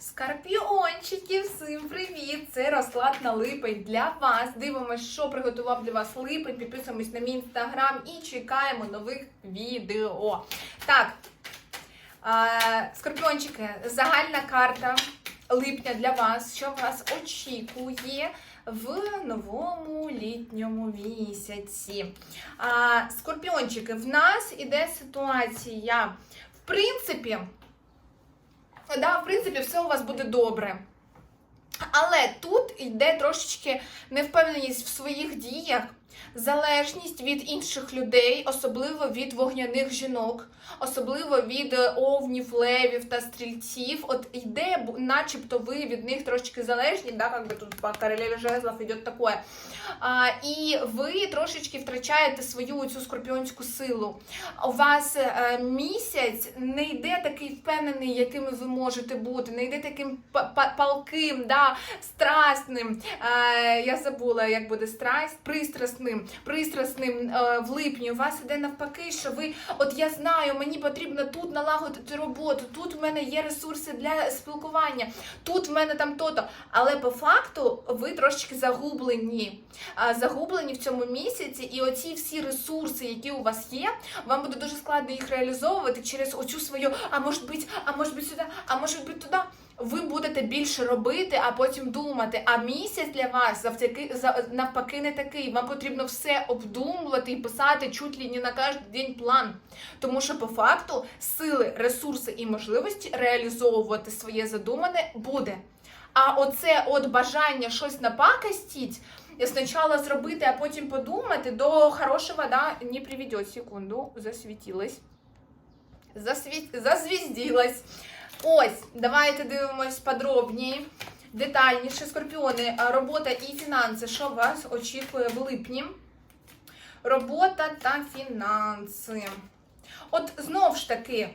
Скорпіончики, всім привіт! Це розклад на липень для вас. Дивимося, що приготував для вас липень. Підписуємось на мій інстаграм і чекаємо нових відео. Так, скорпіончики, загальна карта липня для вас, що вас очікує в новому літньому місяці. Скорпіончики, в нас іде ситуація. В принципі, да, в принципі, все у вас буде добре. Але тут йде трошечки невпевненість в своїх діях, залежність від інших людей, особливо від вогняних жінок, особливо від е, овнів, левів та стрільців. От йде, начебто ви від них трошечки залежні, да, как тут по королеві жезлов йде таке. А, і ви трошечки втрачаєте свою цю скорпіонську силу. У вас е, місяць не йде такий впевнений, якими ви можете бути, не йде таким па- па- палким, да, страстним. Е, я забула, як буде страсть, пристрасним, пристрасним е, в липні. У вас іде навпаки, що ви, от я знаю, мені потрібно тут налагодити роботу, тут в мене є ресурси для спілкування, тут в мене там то-то. Але по факту ви трошечки загублені. Загублені в цьому місяці, і оці всі ресурси, які у вас є, вам буде дуже складно їх реалізовувати через оцю свою, а може бути, а може бути сюди, а може бути туди. Ви будете більше робити, а потім думати. А місяць для вас завдяки за навпаки не такий. Вам потрібно все обдумувати і писати чуть ли не на кожен день план. Тому що по факту сили, ресурси і можливості реалізовувати своє задумане буде. А оце от бажання щось напакостіть, спочатку зробити, а потім подумати, до хорошого да, не приведет. Секунду, засвітилась. Засвіт... Зазвізділась. Ось, давайте дивимось подробніше, детальніше. Скорпіони, робота і фінанси. Що вас очікує в липні? Робота та фінанси. От знов ж таки,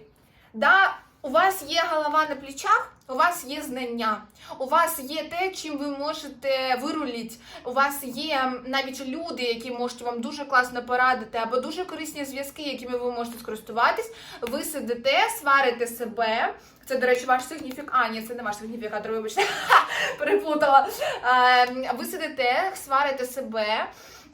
да, у вас є голова на плечах, у вас є знання, у вас є те, чим ви можете вирулити. У вас є навіть люди, які можуть вам дуже класно порадити, або дуже корисні зв'язки, якими ви можете скористуватись. Ви сидите, сварите себе. Це, до речі, ваш сигніфік. А, ні, це не ваш сигніфікатор, вибачте, переплутала. Е, Ви сидите, сварите себе.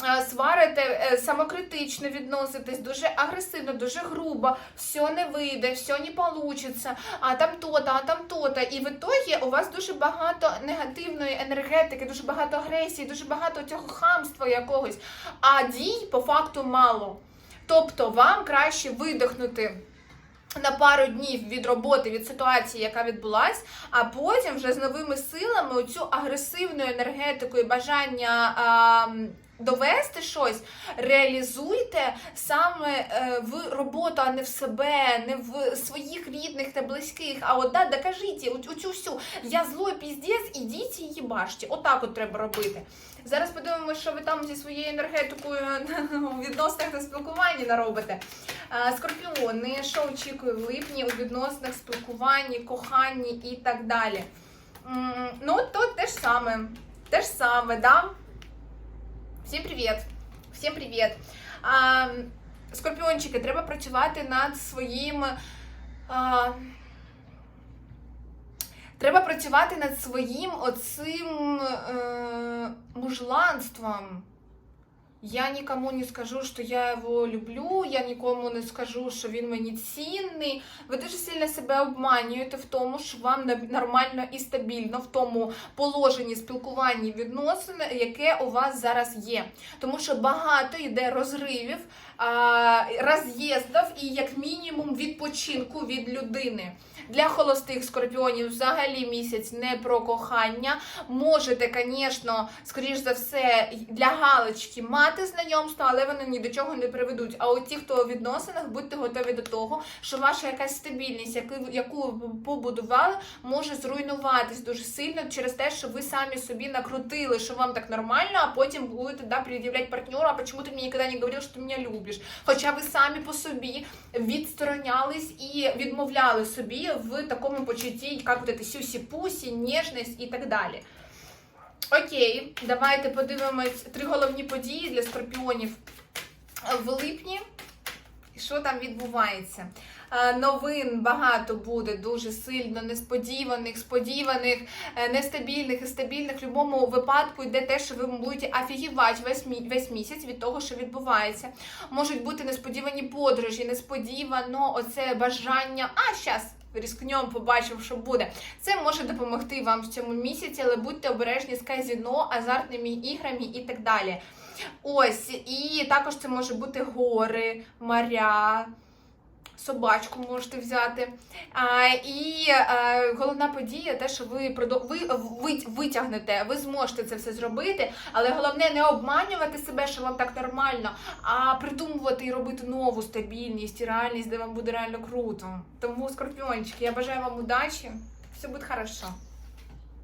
Е, Сварите е, самокритично відноситесь, дуже агресивно, дуже грубо, все не вийде, все не получиться, а там то-то, а там то-то. І в ітогі у вас дуже багато негативної енергетики, дуже багато агресії, дуже багато цього хамства якогось, а дій по факту мало. Тобто вам краще видихнути. На пару днів від роботи, від ситуації, яка відбулась, а потім вже з новими силами оцю агресивну енергетику і бажання а, довести щось, реалізуйте саме е, в роботу, а не в себе, не в своїх рідних та близьких. А от да, докажіть оцю всю я злой піздець, ідіть і їбаште. Отак от треба робити. Зараз подивимося, що ви там зі своєю енергетикою у відносинах та спілкуванні наробите. Е, Скорпіони, що очікує в липні у відносинах, спілкуванні, коханні і так далі. Ну, то те ж саме. Те ж саме, да? Всім привіт! Всім привіт! А, скорпіончики, треба працювати над своїм. А, треба працювати над своїм оцим е, мужланством. Я нікому не скажу, що я його люблю, я нікому не скажу, що він мені цінний. Ви дуже сильно себе обманюєте в тому, що вам нормально і стабільно в тому положенні спілкуванні відносин, яке у вас зараз є. Тому що багато йде розривів, роз'їздів і як мінімум відпочинку від людини. Для холостих скорпіонів взагалі місяць не про кохання. Можете, звісно, скоріш за все, для галочки мати знайомство, але вони ні до чого не приведуть. А от ті, хто у відносинах, будьте готові до того, що ваша якась стабільність, яку, ви побудували, може зруйнуватись дуже сильно через те, що ви самі собі накрутили, що вам так нормально, а потім будете да, пред'являти партнеру, а чому ти мені ніколи не говорив, що ти мене любиш? Хоча ви самі по собі відсторонялись і відмовляли собі в такому почутті, як вот сюсі-пусі, ніжність і так далі. Окей, давайте подивимось три головні події для скорпіонів в липні. Що там відбувається? Е, Новин багато буде дуже сильно несподіваних, сподіваних, е, нестабільних і стабільних. В будь-якому випадку йде те, що ви будете офігівати весь, весь місяць від того, що відбувається. Можуть бути несподівані подорожі, несподівано оце бажання. А щас різкнем, побачив, що буде. Це може допомогти вам в цьому місяці, але будьте обережні з казіно, азартними іграми і так далі. Ось, і також це може бути гори, моря. Собачку можете взяти. А, і а, головна подія те, що ви, ви, ви витягнете, ви зможете це все зробити, але головне не обманювати себе, що вам так нормально, а придумувати і робити нову стабільність і реальність, де вам буде реально круто. Тому, скорпіончики, я бажаю вам удачі, все буде хорошо.